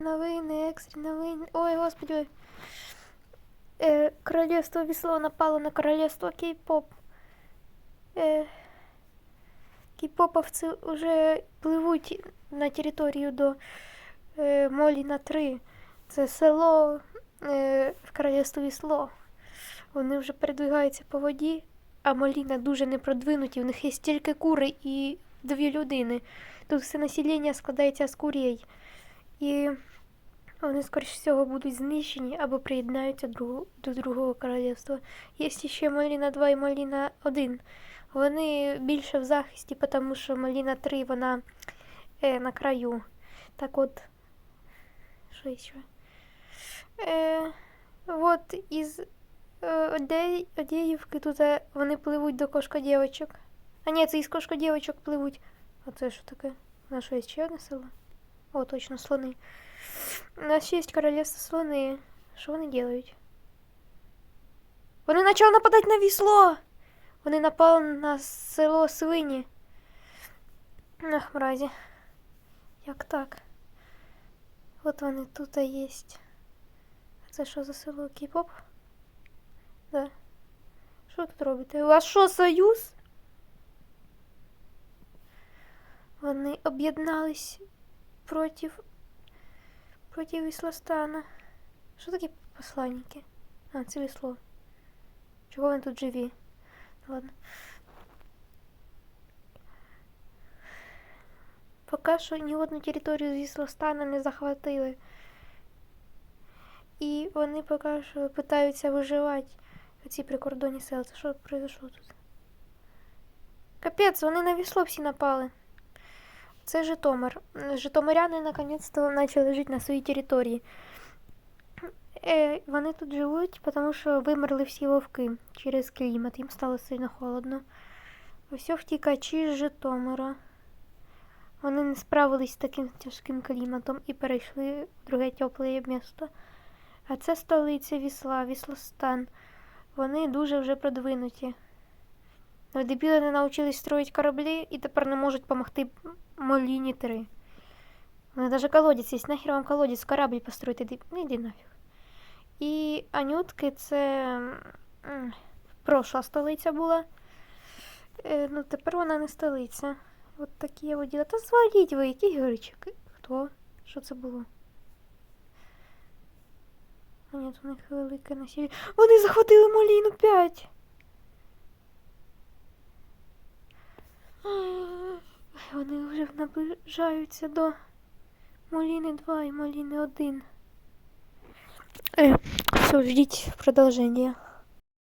Новини, екстрі новини. Ой, господи. ой. Е, королевство весло напало на королевство кей-поп. Е, кей-поповці вже пливуть на територію до е, Моліна 3. Це село е, в королевстві весло. Вони вже передвигаються по воді, а Моліна дуже не продвинуті. У них є тільки кури і дві людини. Тут все населення складається з курей. І вони, скоріш всього, будуть знищені або приєднаються до другого королівства. Є ще Маліна 2 і Маліна 1. Вони більше в захисті, тому що Маліна 3 вона е, на краю. Так от. Що ще? Е, от із е, Одеївки тут е, вони пливуть до кошкодєвочок. А ні, це із кошкодєвочок пливуть. А це що таке? У нас що є ще одне село? О, точно, слони. У нас є королевство слони. Що вони делають? Вони почали нападати на вісло. Вони напали на село свині. Ах, мразі. Як так? От вони тут є. А це що за село? Кей-поп? Да. Що ви тут робите? У вас що, союз? Вони об'єднались проти проти Віслостана. Що такі посланники? А, це вісло. Чого вони тут живі? Ну, Ладно. Поки що ні одну територію з Віслостана не захватили. І вони поки що питаються виживати ці прикордонні села. Це що произошло тут? Капець, вони на вісло всі напали. Це Житомир. Житомиряни наконець-то почали жити на своїй території. Е, вони тут живуть, тому що вимерли всі вовки через клімат. Їм стало сильно холодно. Ось втікачі з Житомира. Вони не справились з таким тяжким кліматом і перейшли в друге тепле місто. А це столиця Вісла, Віслостан. Вони дуже вже продвинуті. Дебіли не навчились строїть кораблі і тепер не можуть допомогти Моліні 3. Вони навіть колодязь є. Нахер вам колодязь, корабль построїти. Ді- Ну, іди нафіг. І Анютки це прошла столиця була. Е, ну, тепер вона не столиця. От такі я воділа. Та зваліть ви, який гричик? Хто? Що це було? А ні, у них велике насілля. Вони захватили Моліну 5! Вони наближаються до Моліни 2 і Моліни 1. Е, все, ждіть продовження.